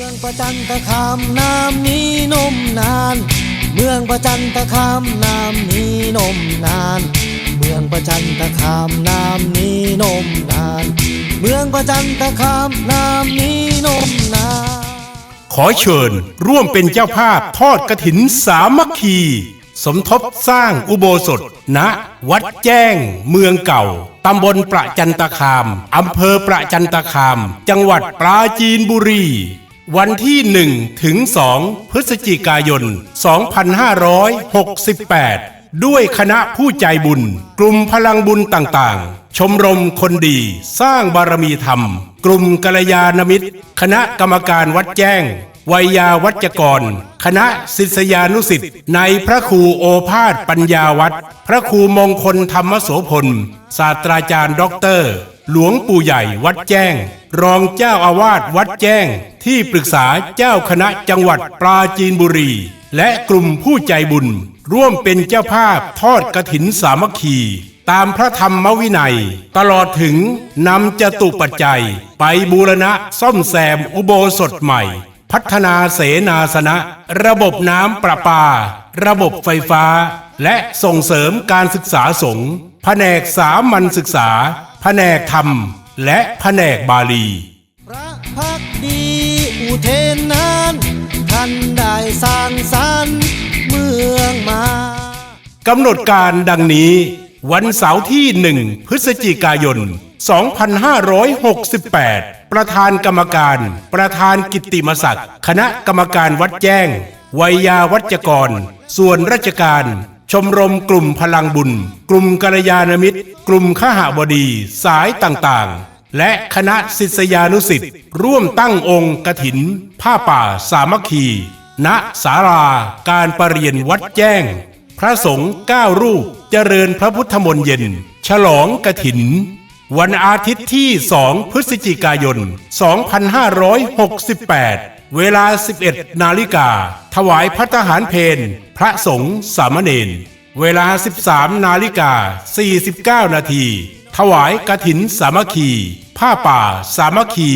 มืองประจันตคามน้ำมีนมนาน เมืองประจันตคามน้ำมีนมนาน เมืองประจันตคามน้ำมีนมนาน เมืองประจันตคามน้ำมีนมนาน ขอเชิญร่วมเป็นเจ้าภาพทอดกระถินสามัคคี สมทบสร้างอุโบสถณวัดแจ้ง เมืองเก่าตำบลประจันตคาม อำเภอประจันตคาม จังหวัดปราจีนบุรี วันที่ 1 ถึง 2 พฤศจิกายน 2568 ด้วยคณะผู้ใจบุญ กลุ่มพลังบุญต่างๆ ชมรมคนดี สร้างบารมีธรรม กลุ่มกัลยาณมิตร คณะกรรมการวัดแจ้ง วัยยาวัจกร คณะศิษยานุสิษย์ในพระครูโอภาสปัญญาวัด พระครูมงคลธรรมโสพล ศาสตราจารย์ด็อกเตอร์ หลวงปู่ใหญ่วัดแจ้ง รองเจ้าอาวาสวัดแจ้ง ที่ปรึกษาเจ้าคณะจังหวัดปราจีนบุรี และกลุ่มผู้ใจบุญ ร่วมเป็นเจ้าภาพทอดกระถินสามัคคี ตามพระธรรมวินัย ตลอดถึงนำจตุปัจจัย ไปบูรณะซ่อมแซมอุโบสถใหม่ พัฒนาเสนาสนะ ระบบน้ำประปา ระบบไฟฟ้า และส่งเสริมการศึกษาสงฆ์แผนกสามัญศึกษา แผนกธรรม และแผนกบาลี พระพักดีอุเทนนานท่านได้สร้างสรรค์เมืองมากำหนดการดังนี้ วันเสาร์ที่ 1 พฤศจิกายน 2568 ประธานกรรมการ ประธานกิตติมศักดิ์ คณะกรรมการวัดแจ้ง วัยยาวัจกร ส่วนราชการ ชมรมกลุ่มพลังบุญ กลุ่มกัลยาณมิตร กลุ่มขหบดีสายต่างๆ และคณะศิษยานุสิ์ร่วมตั้งองค์กถิน ผ้าป่าสามัคคี ณศาลาการประเรียนวัดแจ้ง พระสงฆ์เก้ารูปเจริญพระพุทธมนต์เย็น ฉลองกระถิน วันอาทิตย์ที่ 2 พฤศจิกายน 2568 เวลา 11 นาฬิกา ถวายพัฒหารเพนพระสงฆ์สามเณร เวลา 13 นาฬิกา 49 นาที ถวายกระถินสามัคคี ผ้าป่าสามัคคี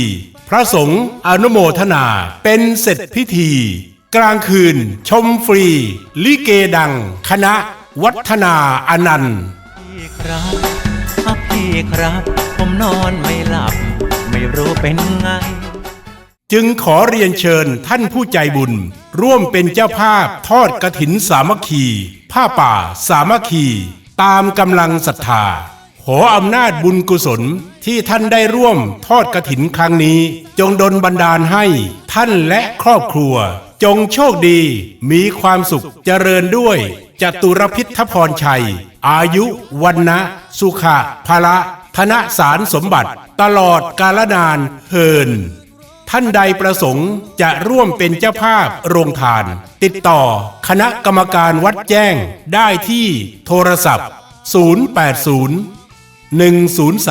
พระสงฆ์อนุโมทนา เป็นเสร็จพิธี กลางคืน ชมฟรี ลิเกดัง คณะ วัฒนาอนันต์ ครับครับพี่ครับ ผมนอนไม่หลับ ไม่รู้เป็นไง จึงขอเรียนเชิญท่านผู้ใจบุญ ร่วมเป็นเจ้าภาพทอดกระถินสามัคคี ผ้าป่าสามัคคี ตามกำลังศรัทธา ขออำนาจบุญกุศลที่ท่านได้ร่วมทอดกระถินครั้งนี้ จงดลบันดาลให้ท่านและครอบครัว จงโชคดีมีความสุขเจริญด้วย จตุรพิทธพรชัย อายุวันนะสุขะภละธนสารสมบัติ ตลอดกาลนานเฮินท่านใดประสงค์จะร่วมเป็นเจ้าภาพโรงทาน ติดต่อคณะกรรมการวัดแจ้งได้ที่โทรศัพท์ 080 103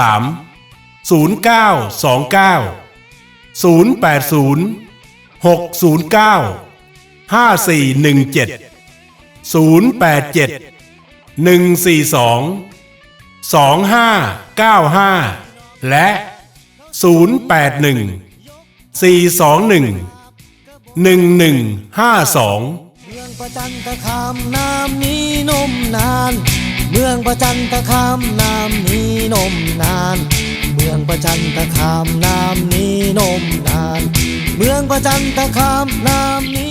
0929 080 609 5417 087 142 2595 และ 081 421 1152 เมืองประจันตคามน้ำมีนมนาน เมืองประจันตคามน้ำมีนมนาน เมืองประจันตคามน้ำมีนมนาน เมืองประจันตคามน้ำมี